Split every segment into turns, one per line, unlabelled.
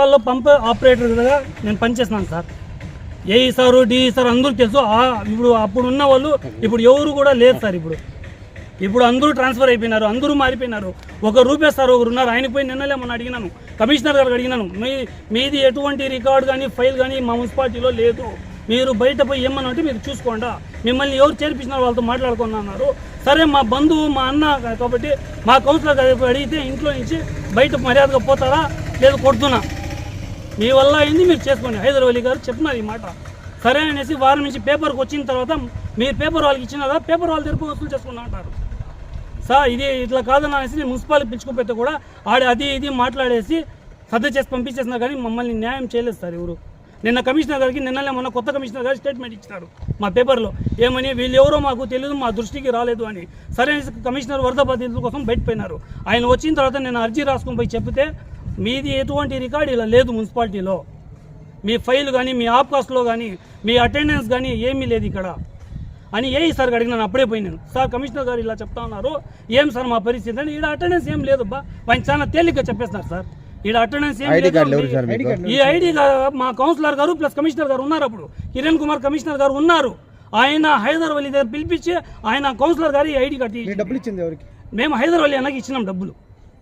మున్సిపాల్లో pump ఆపరేటర్గా నేను పనిచేస్తున్నాను sir. AE sir DE sir అందరూ తెలుసు. ఇప్పుడు అప్పుడు ఉన్న వాళ్ళు ఇప్పుడు ఎవరు కూడా లేరు సార్ ఇప్పుడు. ఇప్పుడు అందరూ ట్రాన్స్ఫర్ అయిపోయినారు అందరూ మారిపోయినారు. ఒక రూపే సార్ ఒకరు ఉన్నారు. ఆయన పోయి నిన్నలే మొన్న అడిగినాను. కమిషనర్ గారికి అడిగినాను. మీ మీది ఎటువంటి రికార్డు కానీ ఫైల్ కానీ మా మున్సిపాలిటీలో లేదు. మీరు బయట పోయి ఏమన్నా అంటే మీరు చూసుకోండా. మిమ్మల్ని ఎవరు చేర్పించినారు వాళ్ళతో మాట్లాడుకున్నారు సరే మా బంధువు మా అన్న కాబట్టి మా కౌన్సిలర్ అడిగితే ఇంట్లో నుంచి బయట మర్యాదగా పోతారా? లేదు కొడుతున్నా. మీ వల్ల అయింది మీరు చేసుకోండి. హైదర్ గారు చెప్పినారు ఈ మాట. సరే అనేసి వారం నుంచి పేపర్కి వచ్చిన తర్వాత మీరు పేపర్ వాళ్ళకి ఇచ్చినారా పేపర్ వాళ్ళ దగ్గర వసూలు చేసుకున్నా అంటారు. సార్ ఇది ఇట్లా కాదని అనేసి నేను మున్సిపాలిటీ పిలుచుకోపోతే కూడా ఆడ అది ఇది మాట్లాడేసి సర్ద చేసి పంపించేసినా కానీ మమ్మల్ని న్యాయం చేయలేదు సార్ ఎవరు. నిన్న కమిషనర్ గారికి నిన్ననే మొన్న కొత్త కమిషనర్ గారు స్టేట్మెంట్ ఇచ్చినారు మా పేపర్లో ఏమని వీళ్ళు ఎవరో మాకు తెలియదు మా దృష్టికి రాలేదు అని. సరే అనేసి కమిషనర్ వరద బాధితుల కోసం బయటపోయినారు ఆయన వచ్చిన తర్వాత నేను అర్జీ రాసుకొని పోయి చెప్తే మీది ఎటువంటి రికార్డు ఇలా లేదు మున్సిపాలిటీలో. మీ ఫైల్ కానీ మీ ఆప్కాస్ట్లో కానీ మీ అటెండెన్స్ కానీ ఏమీ లేదు ఇక్కడ. అని ఏ సార్ అడిగినాను అప్పుడే పోయినాను సార్ కమిషనర్ గారు ఇలా చెప్తా ఉన్నారు. ఏం సార్ మా పరిస్థితి? అంటే ఈడ అటెండెన్స్ ఏం లేదు బా ఆయన చాలా తేలిగ్గా చెప్పేస్తున్నారు సార్. ఈడ అటెండెన్స్ ఏం లేదు. ఈ ఐడి మా కౌన్సిలర్ గారు ప్లస్ కమిషనర్ గారు ఉన్నారు అప్పుడు. కిరణ్ కుమార్ కమిషనర్ గారు ఉన్నారు. ఆయన హైదర్ అలీ దగ్గర పిలిపించి ఆయన కౌన్సిలర్ గారు ఈ ఐడి కట్టి
డబ్బులు ఇచ్చింది ఎవరికి?
మేము హైదర్ అలీ అన్నకి ఇచ్చినాం డబ్బులు.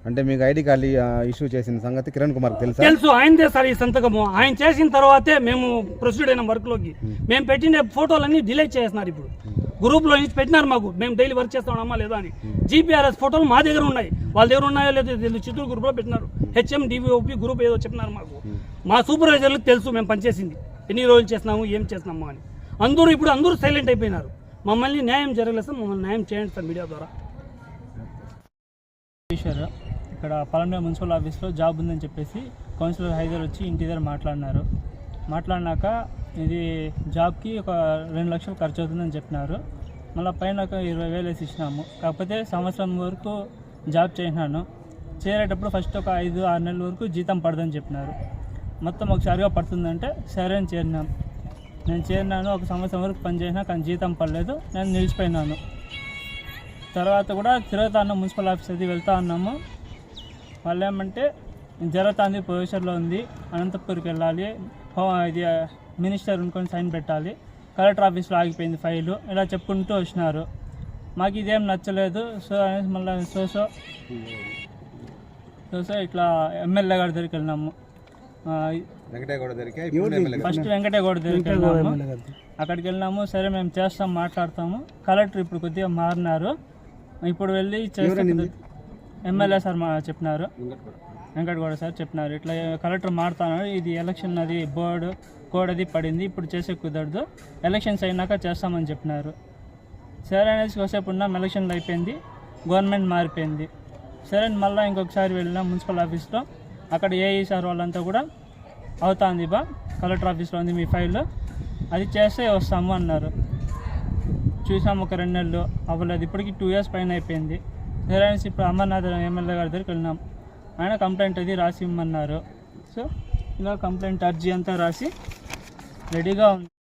అంటే మీకు ఐడి కార్డు ఇష్యూ చేసిన సంగతి కిరణ్ కుమార్ తెలుసా?
తెలుసు. ఆయనదే సార్ ఈ సంతకము. ఆయన చేసిన తర్వాతే మేము ప్రొసీడ్ అయిన వర్క్లోకి. మేము. పెట్టిన ఫోటోలన్నీ డిలీట్ చేస్తున్నారు ఇప్పుడు. గ్రూప్లో నుంచి పెట్టినారు మాకు. మేము డైలీ వర్క్ చేస్తామమ్మా లేదా అని. జీపీఆర్ఎస్ ఫోటోలు మా దగ్గర ఉన్నాయి. వాళ్ళ దగ్గర ఉన్నాయో లేదో తెలియదు. చిత్తూరు గ్రూప్లో పెట్టినారు. హెచ్ఎం డివిఓపి గ్రూప్ ఏదో చెప్పినారు మాకు. మా సూపర్వైజర్లకు తెలుసు మేము పనిచేసింది. ఎన్ని రోజులు చేస్తున్నాము ఏం చేస్తున్నాము అని. అందరూ ఇప్పుడు అందరూ సైలెంట్ అయిపోయినారు. మమ్మల్ని న్యాయం జరగలేదు సార్. మమ్మల్ని న్యాయం చేయండి సార్ మీడియా ద్వారా.
ఇక్కడ పలంనేరు మున్సిపల్ ఆఫీస్లో జాబ్ ఉందని చెప్పేసి కౌన్సిలర్ హైదర్ వచ్చి ఇంటి దగ్గర మాట్లాడినారు. మాట్లాడినాక ఇది జాబ్కి ఒక రెండు లక్షలు ఖర్చు అవుతుందని చెప్పినారు. మళ్ళీ పైన ఒక ఇరవై వేలు వేసి ఇచ్చినాము. కాకపోతే సంవత్సరం వరకు జాబ్ చేసినాను. చేరేటప్పుడు ఫస్ట్ ఒక ఐదు ఆరు నెలల వరకు జీతం పడదని చెప్పినారు. మొత్తం ఒకసారిగా పడుతుందంటే సరే అని చేరినాం. నేను చేరినాను ఒక సంవత్సరం వరకు పనిచేసినా కానీ జీతం పడలేదు. నేను నిలిచిపోయినాను. తర్వాత కూడా తిరుగుతా అన్న మున్సిపల్ ఆఫీస్ అది వెళ్తా ఉన్నాము వాళ్ళు ఏమంటే జరుగుతుంది ప్రొఫెసర్లో ఉంది అనంతపూర్కి వెళ్ళాలి ఇది మినిస్టర్ అనుకొని సైన్ పెట్టాలి. కలెక్టర్ ఆఫీస్లో ఆగిపోయింది ఫైలు ఇలా చెప్పుకుంటూ వచ్చినారు. మాకు ఇదేం నచ్చలేదు సో అనేసి మళ్ళీ సో సో సో సో ఇట్లా ఎమ్మెల్యే గారి దగ్గరికి వెళ్ళినాము. ఫస్ట్ వెంకటగౌడ దగ్గరికి వెళ్ళినాము. అక్కడికి వెళ్ళినాము సరే మేము చేస్తాం మాట్లాడతాము. కలెక్టర్ ఇప్పుడు కొద్దిగా మారినారు. ఇప్పుడు వెళ్ళి చేస్తే ఎమ్మెల్యే సార్ మా చెప్పినారు. వెంకటగౌడ. సార్ చెప్పినారు. ఇట్లా కలెక్టర్ మారుతున్నారు ఇది ఎలక్షన్ అది బోర్డు కోడ్ అది పడింది. ఇప్పుడు చేసే కుదరదు. ఎలక్షన్స్ అయినాక చేస్తామని చెప్పినారు. సరే అనేసి కొద్దిసేపు ఉన్నాం. ఎలక్షన్లు అయిపోయింది. గవర్నమెంట్ మారిపోయింది. సరే అని మళ్ళీ ఇంకొకసారి వెళ్ళినాం మున్సిపల్ ఆఫీస్లో అక్కడ ఏఈ సార్ వాళ్ళంతా కూడా అవుతుంది బా. కలెక్టర్ ఆఫీస్లో ఉంది మీ ఫైల్. అది చేస్తే వస్తాము అన్నారు. చూసాము ఒక రెండు నెలలు. అవ్వలేదు. ఇప్పటికి టూ ఇయర్స్ పైన అయిపోయింది. సరే ఇప్పుడు అమర్నాథ్ ఎమ్మెల్యే గారి దగ్గరికి వెళ్ళినాం. ఆయన కంప్లైంట్ అది రాసి ఇమ్మన్నారు. సో ఇలా కంప్లైంట్ అర్జీ అంతా రాసి రెడీగా ఉంది.